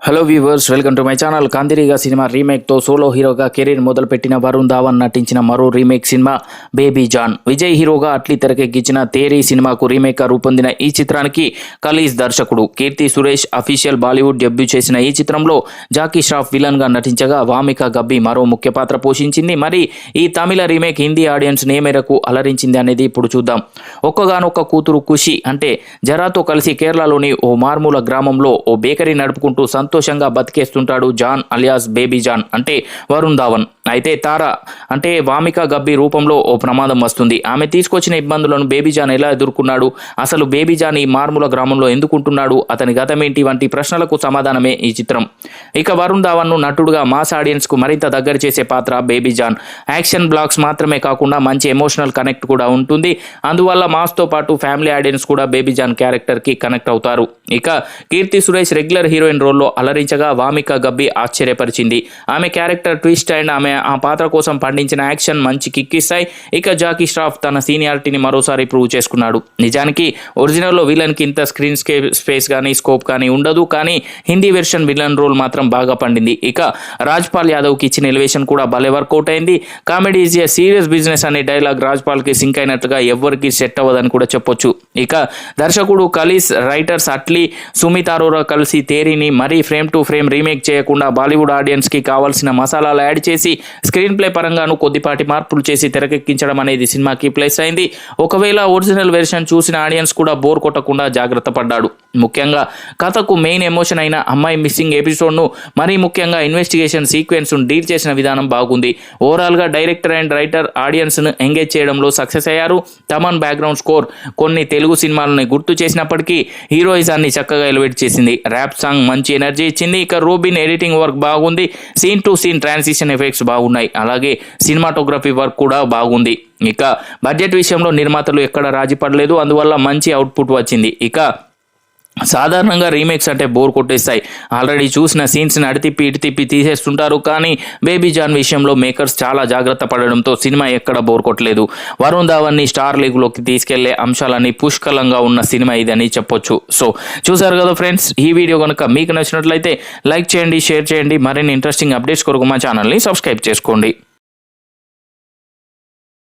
Hello viewers welcome to my channel కాంతిరిగా సినిమా రీమేక్తో solo హీరోగా కెరీర్ మొదలుపెట్టిన వరుణ్ ధావన్ నటించిన మరో remake cinema baby John Vijay హీరోగా అట్లీ తెరకెక్కించిన తేరీ సినిమాకు రీమేక్గా రూపొందిన ఈ చిత్రానికి కలీజ్ దర్శకుడు Keerthy Suresh official Bollywood debut చేసిన ఈ చిత్రంలో జాకీ ష్రాఫ్ విలన్గా నటించగా వామిక గబ్బి మరో ముఖ్య పాత్ర పోషించింది. మరి ఈ తమిళ రీమేక్ హిందీ ఆడియన్స్ ఏ మేరకు అలరించింది అనేది ఇప్పుడు చూద్దాం. ఒక్కగానొక్క కూతురు ఖుషి అంటే జరాతో కలిసి కేరళలోని ఓ మార్మూల గ్రామంలో ఓ బేకరీ నడుపుకుంటూ సంతోషంగా బతికేస్తుంటాడు జాన్ అలియాస్ బేబీ జాన్ అంటే వరుణ్ ధావన్. అయితే తార అంటే వామిక గబ్బి రూపంలో ఓ ప్రమాదం వస్తుంది. ఆమె తీసుకొచ్చిన ఇబ్బందులను బేబీ జాన్ ఎలా ఎదుర్కొన్నాడు? అసలు బేబీ జాన్ ఈ మార్ముల గ్రామంలో ఎందుకుంటున్నాడు? అతని గతమేంటి? వంటి ప్రశ్నలకు సమాధానమే ఈ చిత్రం. ఇక వరుణ్ ధావన్ను నటుడుగా మాస్ ఆడియన్స్కు మరింత దగ్గర చేసే పాత్ర బేబీ జాన్. యాక్షన్ బ్లాక్స్ మాత్రమే కాకుండా మంచి ఎమోషనల్ కనెక్ట్ కూడా ఉంటుంది. అందువల్ల మాస్తో పాటు ఫ్యామిలీ ఆడియన్స్ కూడా బేబీ జాన్ క్యారెక్టర్కి కనెక్ట్ అవుతారు. ఇక కీర్తి సురేష్ రెగ్యులర్ హీరోయిన్ రోల్లో అలరించగా వామిక గబ్బి ఆశ్చర్యపరిచింది. ఆమె క్యారెక్టర్ ట్విస్ట్ అండ్ ఆమె ఆ పాత్ర కోసం పండించిన యాక్షన్ మంచి కిక్కిస్తాయి ఇక జాకీ ష్రాఫ్ తన సీనియారిటీని మరోసారి ప్రూవ్ చేసుకున్నాడు. నిజానికి ఒరిజినల్లో విలన్కి ఇంత స్క్రీన్ స్కే స్పేస్ కానీ స్కోప్ కానీ ఉండదు. కానీ హిందీ వెర్షన్ విలన్ రోల్ మాత్రం బాగా పండింది. ఇక రాజ్పాల్ యాదవ్కి ఇచ్చిన ఎలివేషన్ కూడా భలే వర్కౌట్ అయింది. Comedy is a serious business అనే డైలాగ్ రాజ్పాల్కి సింక్ అయినట్లుగా ఎవరికి సెట్ అవ్వదని కూడా చెప్పొచ్చు. ఇక దర్శకుడు కలీస్ రైటర్స్ అట్లీ సుమిత్ అరోరా కలిసి తేరీని మరీ ఫ్రేమ్ టు ఫ్రేమ్ రీమేక్ చేయకుండా బాలీవుడ్ ఆడియన్స్కి కావాల్సిన మసాలాలు యాడ్ చేసి స్క్రీన్ ప్లే పరంగాను కొద్దిపాటి మార్పులు చేసి తెరకెక్కించడం అనేది సినిమాకి ప్లేస్ అయింది. ఒకవేళ ఒరిజినల్ వెర్షన్ చూసిన ఆడియన్స్ కూడా బోర్ కొట్టకుండా జాగ్రత్త పడ్డాడు. ముఖ్యంగా కథకు మెయిన్ ఎమోషన్ అయిన అమ్మాయి మిస్సింగ్ ఎపిసోడ్ను మరీ ముఖ్యంగా ఇన్వెస్టిగేషన్ సీక్వెన్స్ను డీల్ చేసిన విధానం బాగుంది. ఓవరాల్గా డైరెక్టర్ అండ్ రైటర్ ఆడియన్స్ను ఎంగేజ్ చేయడంలో సక్సెస్ అయ్యారు. తమన్ బ్యాక్గ్రౌండ్ స్కోర్ కొన్ని తెలుగు సినిమాలని గుర్తు చేసినప్పటికీ హీరోయిజాన్ని చక్కగా ఎలివేట్ చేసింది. ర్యాప్ సాంగ్ మంచి ఎనర్జీ ఇచ్చింది. ఇక రూబిన్ ఎడిటింగ్ వర్క్ బాగుంది. Scene to scene transition effects బాగున్నాయి. అలాగే సినిమాటోగ్రఫీ వర్క్ కూడా బాగుంది. ఇక బడ్జెట్ విషయంలో నిర్మాతలు ఎక్కడ రాజీ పడలేదు. అందువల్ల మంచి అవుట్పుట్ వచ్చింది. ఇక సాధారణంగా రీమేక్స్ అంటే బోర్ కొట్టేస్తాయి. ఆల్రెడీ చూసిన సీన్స్ని అడితిప్పి ఇటు తిప్పి తీసేస్తుంటారు కానీ బేబీ జాన్ విషయంలో మేకర్స్ చాలా జాగ్రత్త పడడంతో సినిమా ఎక్కడ బోర్ కొట్టలేదు. వరుణ్ ధావన్ని స్టార్ లీగ్లోకి తీసుకెళ్ళే అంశాలన్నీ పుష్కలంగా ఉన్న సినిమా ఇది అని చెప్పొచ్చు. సో చూసారు కదా ఫ్రెండ్స్ ఈ వీడియో కనుక మీకు నచ్చినట్లయితే లైక్ చేయండి షేర్ చేయండి మరిన్ని ఇంట్రెస్టింగ్ అప్డేట్స్ కొరకు మా ఛానల్ని సబ్స్క్రైబ్ చేసుకోండి.